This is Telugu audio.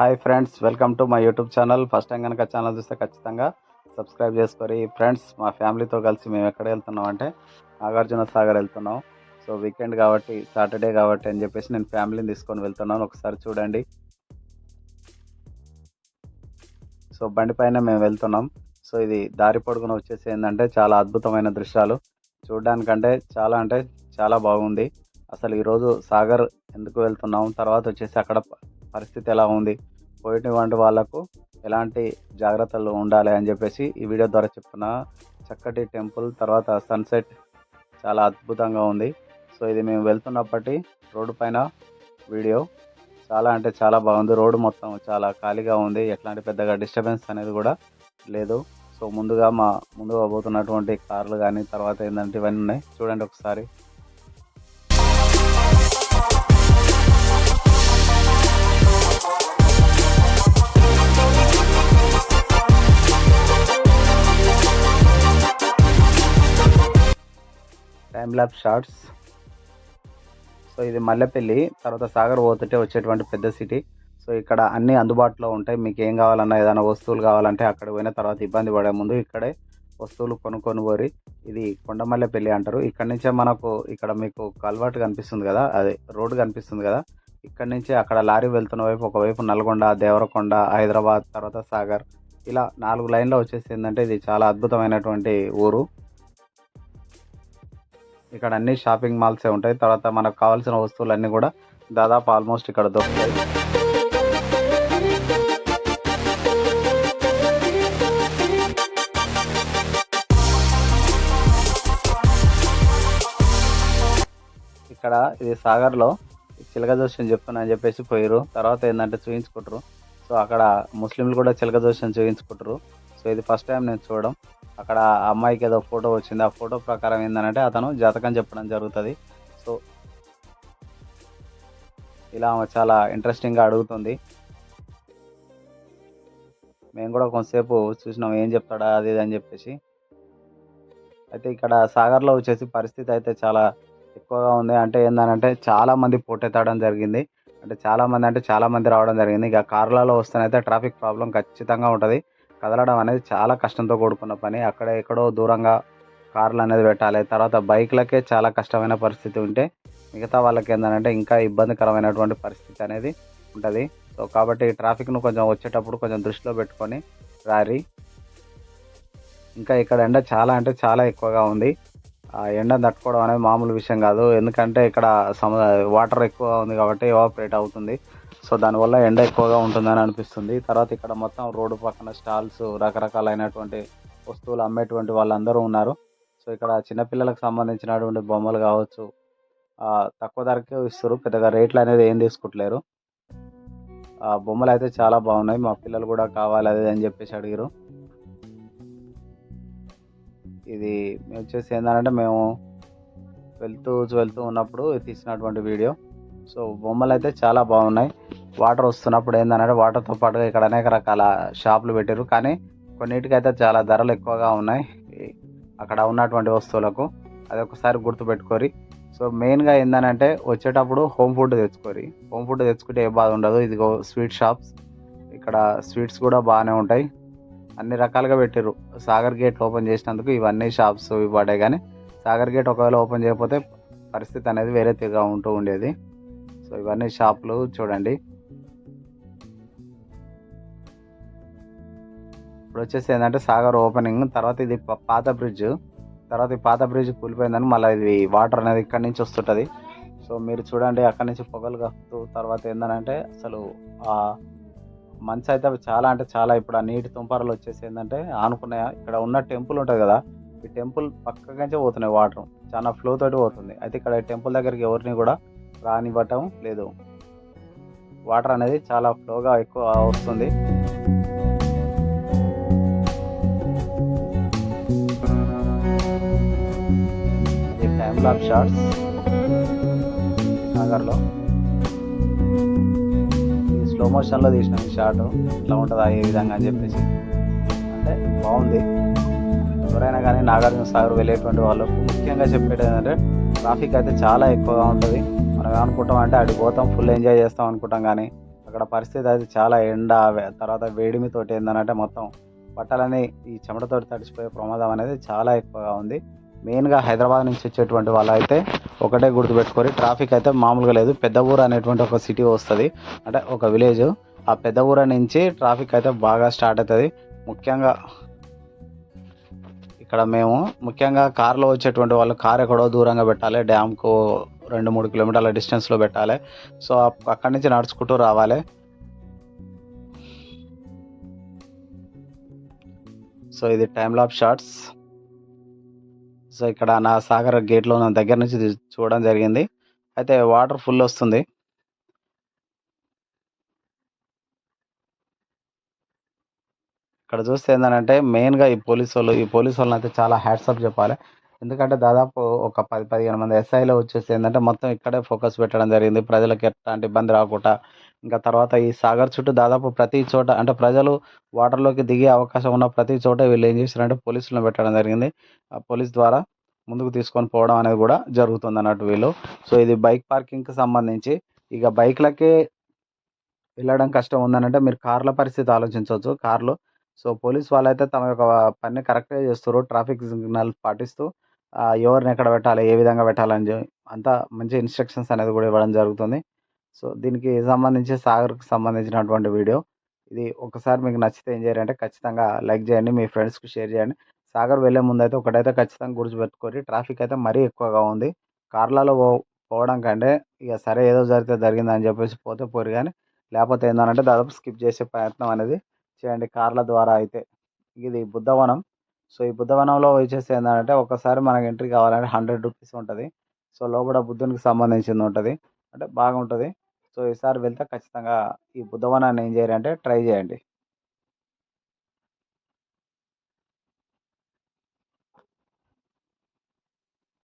Hi friends welcome to my YouTube channel. First time కనుక ఛానల్ చూస్తే ఖచ్చితంగా సబ్స్క్రైబ్ చేసుకొని ఫ్రెండ్స్ మా ఫ్యామిలీతో కలిసి మేము ఎక్కడ వెళ్తున్నాం అంటే నాగార్జున సాగర్ వెళ్తున్నాం. సో వీకెండ్ కాబట్టి సాటర్డే కాబట్టి అని చెప్పేసి నేను ఫ్యామిలీని తీసుకొని వెళ్తున్నాను. ఒకసారి చూడండి. సో బండి పైన మేము వెళ్తున్నాం. సో ఇది దారి పొడుగున వచ్చేసి ఏంటంటే చాలా అద్భుతమైన దృశ్యాలు. చూడడానికంటే చాలా అంటే చాలా బాగుంది. అసలు ఈరోజు సాగర్ ఎందుకు వెళ్తున్నాం? తర్వాత వచ్చేసి అక్కడ పరిస్థితి ఎలా ఉంది? పోయినటువంటి వాళ్ళకు ఎలాంటి జాగ్రత్తలు ఉండాలి అని చెప్పేసి ఈ వీడియో ద్వారా చెప్తున్నా. చక్కటి టెంపుల్ తర్వాత సన్సెట్ చాలా అద్భుతంగా ఉంది. సో ఇది మేము వెళ్తున్నప్పటి రోడ్డు పైన వీడియో. చాలా అంటే చాలా బాగుంది. రోడ్డు మొత్తం చాలా ఖాళీగా ఉంది. ఎట్లాంటి పెద్దగా డిస్టర్బెన్స్ అనేది కూడా లేదు. సో ముందుగా మా ముందుగా పోతున్నటువంటి కార్లు కానీ తర్వాత ఏంటంటే ఇవన్నీ ఉన్నాయి. చూడండి ఒకసారి. Time lab shorts. సో ఇది మల్లెపల్లి తర్వాత సాగర్ పోతుంటే వచ్చేటువంటి పెద్ద సిటీ. సో ఇక్కడ అన్నీ అందుబాటులో ఉంటాయి. మీకు ఏం కావాలన్నా ఏదైనా వస్తువులు కావాలంటే అక్కడ పోయిన తర్వాత ఇబ్బంది పడే ముందు ఇక్కడే వస్తువులు కొనుక్కొని పోరి. ఇది కొండమల్లెపల్లి అంటారు. ఇక్కడ నుంచే మనకు ఇక్కడ మీకు కల్వర్ట్ కనిపిస్తుంది కదా అది రోడ్డు కనిపిస్తుంది కదా. ఇక్కడ నుంచి అక్కడ లారీ వెళ్తున్న వైపు ఒకవైపు నల్గొండ దేవరకొండ హైదరాబాద్ తర్వాత సాగర్. ఇలా నాలుగు లైన్లో వచ్చేసి ఏంటంటే ఇది చాలా అద్భుతమైనటువంటి ఊరు. ఇక్కడ అన్ని షాపింగ్ మాల్సే ఉంటాయి. తర్వాత మనకు కావాల్సిన వస్తువులన్నీ కూడా దాదాపు ఆల్మోస్ట్ ఇక్కడ దొరుకుతాయి. ఇక్కడ ఇది సాగర్లో చిలక జోస్యం చెప్తున్నా అని చెప్పేసి పోయారు తర్వాత ఏంటంటే చూపించుకుంటారు సో అక్కడ ముస్లింలు కూడా చిలక జోస్యం చూపించుకుంటారు సో ఇది ఫస్ట్ టైం నేను చూడడం. అక్కడ అమ్మాయికి ఏదో ఫోటో వచ్చింది. ఆ ఫోటో ప్రకారం ఏంటంటే అతను జాతకం చెప్పడం జరుగుతుంది. సో ఇలా ఆమె చాలా ఇంట్రెస్టింగ్గా అడుగుతుంది. మేము కూడా కొంతసేపు చూసినాం ఏం చెప్తాడా అది ఇది అని చెప్పేసి. అయితే ఇక్కడ సాగర్లో వచ్చేసి పరిస్థితి అయితే చాలా ఎక్కువగా ఉంది. అంటే ఏంటంటే చాలామంది పోటెత్తడం జరిగింది. అంటే చాలామంది అంటే చాలా మంది రావడం జరిగింది. ఇక కార్లలో వస్తేనైతే ట్రాఫిక్ ప్రాబ్లం ఖచ్చితంగా ఉంటుంది. కదలడం అనేది చాలా కష్టంతో కూడుకున్న పని. అక్కడ ఎక్కడో దూరంగా కార్లు అనేది పెట్టాలి. తర్వాత బైక్లకే చాలా కష్టమైన పరిస్థితి ఉంటే మిగతా వాళ్ళకి ఏంటంటే ఇంకా ఇబ్బందికరమైనటువంటి పరిస్థితి అనేది ఉంటుంది. సో కాబట్టి ట్రాఫిక్ను కొంచెం వచ్చేటప్పుడు కొంచెం దృష్టిలో పెట్టుకొని రారి. ఇంకా ఇక్కడ ఎండ చాలా అంటే చాలా ఎక్కువగా ఉంది. ఆ ఎండ తట్టుకోవడం అనేది మామూలు విషయం కాదు. ఎందుకంటే ఇక్కడ సమ వాటర్ ఎక్కువ ఉంది కాబట్టి ఎవాపరేట్ అవుతుంది. సో దానివల్ల ఎండ ఎక్కువగా ఉంటుందని అనిపిస్తుంది. తర్వాత ఇక్కడ మొత్తం రోడ్డు పక్కన స్టాల్స్ రకరకాలైనటువంటి వస్తువులు అమ్మేటువంటి వాళ్ళందరూ ఉన్నారు. సో ఇక్కడ చిన్నపిల్లలకు సంబంధించినటువంటి బొమ్మలు కావచ్చు తక్కువ ధరకే ఇస్తారు. పెద్దగా రేట్లు అనేది ఏం తీసుకుంటలేరు. ఆ బొమ్మలు అయితే చాలా బాగున్నాయి. మా పిల్లలు కూడా కావాలి అది అని చెప్పేసి అడిగారు. ఇది మేము వచ్చేసి ఏంటంటే మేము వెళ్తూ వెళ్తూ ఉన్నప్పుడు తీసినటువంటి వీడియో. సో బొమ్మలు అయితే చాలా బాగున్నాయి. వాటర్ వస్తున్నప్పుడు ఏంటంటే వాటర్తో పాటుగా ఇక్కడ అనేక రకాల షాపులు పెట్టారు కానీ కొన్నిటికైతే చాలా ధరలు ఎక్కువగా ఉన్నాయి. అక్కడ ఉన్నటువంటి వస్తువులకు అది ఒకసారి గుర్తుపెట్టుకోరి. సో మెయిన్గా ఏంటంటే వచ్చేటప్పుడు హోమ్ ఫుడ్ తెచ్చుకోరి. హోమ్ ఫుడ్ తెచ్చుకుంటే ఏ బాధ ఉండదు. ఇదిగో స్వీట్ షాప్స్. ఇక్కడ స్వీట్స్ కూడా బాగానే ఉంటాయి. అన్ని రకాలుగా పెట్టారు సాగర్ గేట్ ఓపెన్ చేసినందుకు ఇవన్నీ షాప్స్ ఇవి కానీ సాగర్ గేట్ ఒకవేళ ఓపెన్ చేయకపోతే పరిస్థితి అనేది వేరే తీరుగా ఉంటూ ఉండేది. సో ఇవన్నీ షాపులు చూడండి. ఇప్పుడు వచ్చేసి ఏంటంటే సాగర్ ఓపెనింగ్ తర్వాత ఇది పాత బ్రిడ్జ్ తర్వాత ఈ పాత బ్రిడ్జ్ కూలిపోయిందని మళ్ళీ ఇది వాటర్ అనేది ఇక్కడి నుంచి వస్తుంటుంది. సో మీరు చూడండి అక్కడ నుంచి పొగలు కప్పుతూ తర్వాత ఏంటంటే అసలు ఆ మంచి అయితే చాలా అంటే చాలా ఇప్పుడు ఆ నీటి తుంపరలు వచ్చేసి ఏంటంటే ఆనుకున్నాయి? ఇక్కడ ఉన్న టెంపుల్ ఉంటుంది కదా ఈ టెంపుల్ పక్కకి పోతున్నాయి వాటర్. చాలా ఫ్లో తోటి పోతుంది. అయితే ఇక్కడ టెంపుల్ దగ్గరికి ఎవరిని కూడా రానివ్వటం లేదు. వాటర్ అనేది చాలా ఫ్లోగా ఎక్కువ వస్తుంది. ఇది టైం షార్ట్స్ ఇది స్లో మోషన్లో తీసిన షార్ట్ ఇట్లా ఉంటుందా ఏ విధంగా అని చెప్పేసి. అంటే బాగుంది. ఎవరైనా కానీ నాగార్జున సాగర్ వెళ్ళేటువంటి వాళ్ళు ముఖ్యంగా చెప్పేది ఏంటంటే ట్రాఫిక్ అయితే చాలా ఎక్కువగా ఉంటుంది. మనం అనుకుంటాం అంటే అడిగి పోతాం ఫుల్ ఎంజాయ్ చేస్తాం అనుకుంటాం కానీ అక్కడ పరిస్థితి అయితే చాలా ఎండ తర్వాత వేడిమితోటి ఏంటంటే మొత్తం బట్టలని ఈ చెమటతోటి తడిచిపోయే ప్రమాదం అనేది చాలా ఎక్కువగా ఉంది. మెయిన్గా హైదరాబాద్ నుంచి వచ్చేటువంటి వాళ్ళు అయితే ఒకటే గుర్తుపెట్టుకొని ట్రాఫిక్ అయితే మామూలుగా లేదు. పెద్ద ఊరు అనేటువంటి ఒక సిటీ వస్తుంది. అంటే ఒక విలేజ్. ఆ పెద్ద ఊర నుంచి ట్రాఫిక్ అయితే బాగా స్టార్ట్ అవుతుంది. ముఖ్యంగా ఇక్కడ మేము ముఖ్యంగా కార్లో వచ్చేటువంటి వాళ్ళు కార్ ఎక్కడో దూరంగా పెట్టాలి డ్యామ్కు రెండు మూడు కిలోమీటర్ల డిస్టెన్స్లో పెట్టాలి. సో అక్కడి నుంచి నడుచుకుంటూ రావాలి. సో ఇది టైమ్ లాప్ షార్ట్స్ సో ఇక్కడ నా సాగర్ గేట్లో నా దగ్గర నుంచి చూడడం జరిగింది. అయితే వాటర్ ఫుల్ వస్తుంది. ఇక్కడ చూస్తే ఏంటంటే మెయిన్గా ఈ పోలీసు వాళ్ళు ఈ పోలీసు వాళ్ళని అయితే చాలా హ్యాట్సప్ చెప్పాలి. ఎందుకంటే దాదాపు ఒక పది పదిహేను మంది ఎస్ఐలో వచ్చేసి ఏంటంటే మొత్తం ఇక్కడే ఫోకస్ పెట్టడం జరిగింది. ప్రజలకు ఎట్లాంటి ఇబ్బంది రాకుండా ఇంకా తర్వాత ఈ సాగర్ చుట్టూ దాదాపు ప్రతి చోట అంటే ప్రజలు వాటర్లోకి దిగే అవకాశం ఉన్న ప్రతి చోట వీళ్ళు ఏం చేశారంటే పోలీసులను పెట్టడం జరిగింది. ఆ పోలీస్ ద్వారా ముందుకు తీసుకొని పోవడం అనేది కూడా జరుగుతుంది అన్నట్టు వీళ్ళు. సో ఇది బైక్ పార్కింగ్కి సంబంధించి ఇక బైక్లకే వెళ్ళడం కష్టం ఉందనంటే మీరు కార్ల పరిస్థితి ఆలోచించవచ్చు కార్లు సో పోలీస్ వాళ్ళైతే తమ యొక్క పని కరెక్ట్గా చేస్తారు ట్రాఫిక్ సిగ్నల్ పాటిస్తూ ఎవరిని ఎక్కడ పెట్టాలి ఏ విధంగా పెట్టాలని చెప్పి అంతా మంచి ఇన్స్ట్రక్షన్స్ అనేది కూడా ఇవ్వడం జరుగుతుంది. సో దీనికి సంబంధించి సాగర్కి సంబంధించినటువంటి వీడియో. ఇది ఒకసారి మీకు నచ్చితే ఏం చేయాలంటే ఖచ్చితంగా లైక్ చేయండి మీ ఫ్రెండ్స్కి షేర్ చేయండి. సాగర్ వెళ్ళే ముందు అయితే ఒకటైతే ఖచ్చితంగా గుర్తుపెట్టుకోరి ట్రాఫిక్ అయితే మరీ ఎక్కువగా ఉంది. కార్లలో పో పోవడం కంటే ఇక సరే ఏదో జరిగితే జరిగిందని చెప్పేసి పోతే పోరు కానీ లేకపోతే ఏంటంటే దాదాపు స్కిప్ చేసే ప్రయత్నం అనేది చేయండి కార్ల ద్వారా అయితే. ఇది బుద్ధవనం. సో ఈ బుద్ధవనంలో వచ్చేసి ఏంటంటే ఒకసారి మనకి ఎంట్రీ కావాలంటే హండ్రెడ్ రూపీస్ ఉంటుంది. సో లోపల బుద్ధునికి సంబంధించింది ఉంటుంది. అంటే బాగుంటుంది. సో ఈసారి వెళ్తే ఖచ్చితంగా ఈ బుద్ధవనాన్ని ఏం చేయాలంటే ట్రై చేయండి.